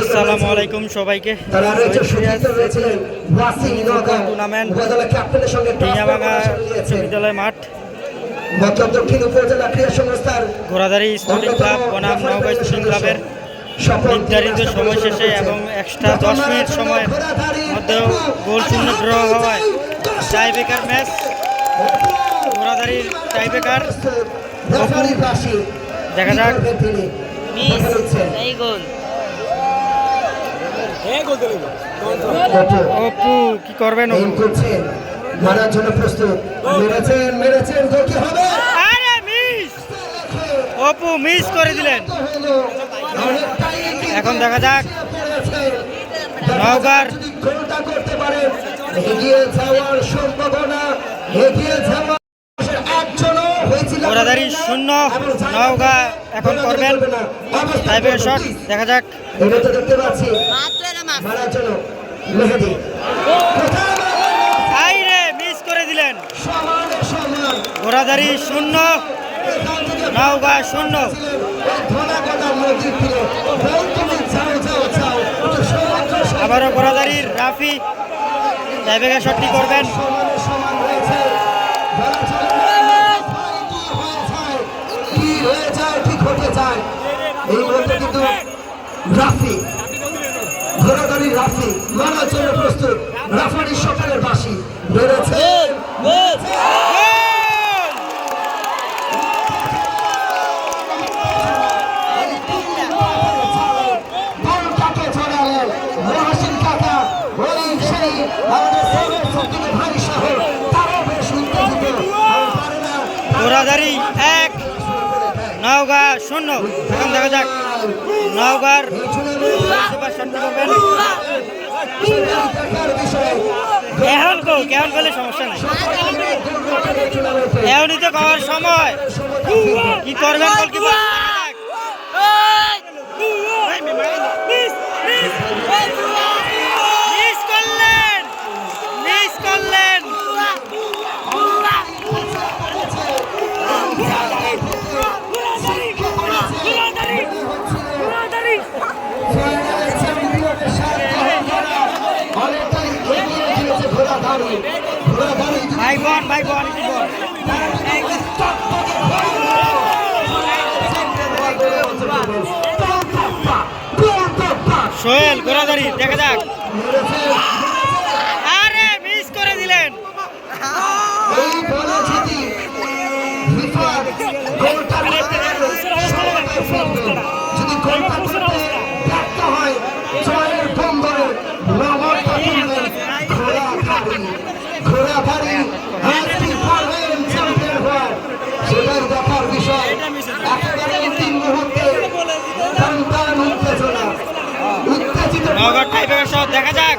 আসসালামু আলাইকুম সবাইকে। টুর্নামেন্ট উপজেলা ক্যাপ্টেনের সঙ্গে টিয়াবাঙ্গা উচ্চ বিদ্যালয় মাঠ। দক্ষিণ উপজেলা ক্রীড়া সংস্থার ঘোড়াদারি স্পোর্টিং ক্লাব বনাম নওগাঁ স্পোর্টিং ক্লাবের নির্ধারিত সময় শেষে এবং এক্সট্রা দশ মিনিট সময়ের মধ্যেও গোল শূন্য ড্র হওয়ায় টাইব্রেকার ম্যাচ ঘোড়াদারির টাইব্রেকার দেখা যাক। মিস এই গোল। অপু কি করবেন করছেন মারার জন্য প্রস্তুত। মেরেছেন মেরেছেন গোল কি হবে? আরে মিস অপু মিস করে দিলেন। এখন দেখা যাক। নওগাঁর গোলটা করতে পারেন এগিয়ে যাওয়ার সম্ভাবনা এগিয়ে যাওয়ার একজনও হয়েছিল ঘোড়াদারি শূন্য নওগাঁ এখন করবেন। টাইব্রেকার শট দেখা যাক। এটা তো দেখতে পাচ্ছি। মাত্র এটা মাস মারার মেহেদি মিস করে দিলেন। সমানে সমান। ঘোড়াদারি শূন্য থেকে শূন্য আবারও ঘোড়াদারির রাফি টাইব্রেকার শটটি করবেন? রাফি মারার জন্য প্রস্তুত। রাফারি সকালের বাসি বেড়েছে ঘোড়াদারি এক নওগাঁ শূন্য। এখন দেখা যাক নওগাঁর এখন গোল কেমন করলে সমস্যা নাই। এখনই তো খাওয়ার সময়। কি করবেন সোহেল ঘোড়াদারি দেখা যাক। আরে মিস করে দিলেন। যদি গোলটা করতে ব্যর্থ হয় জয়ের বন্দরে ঘোড়াধারী আজকে টাইপের সব দেখা যাক।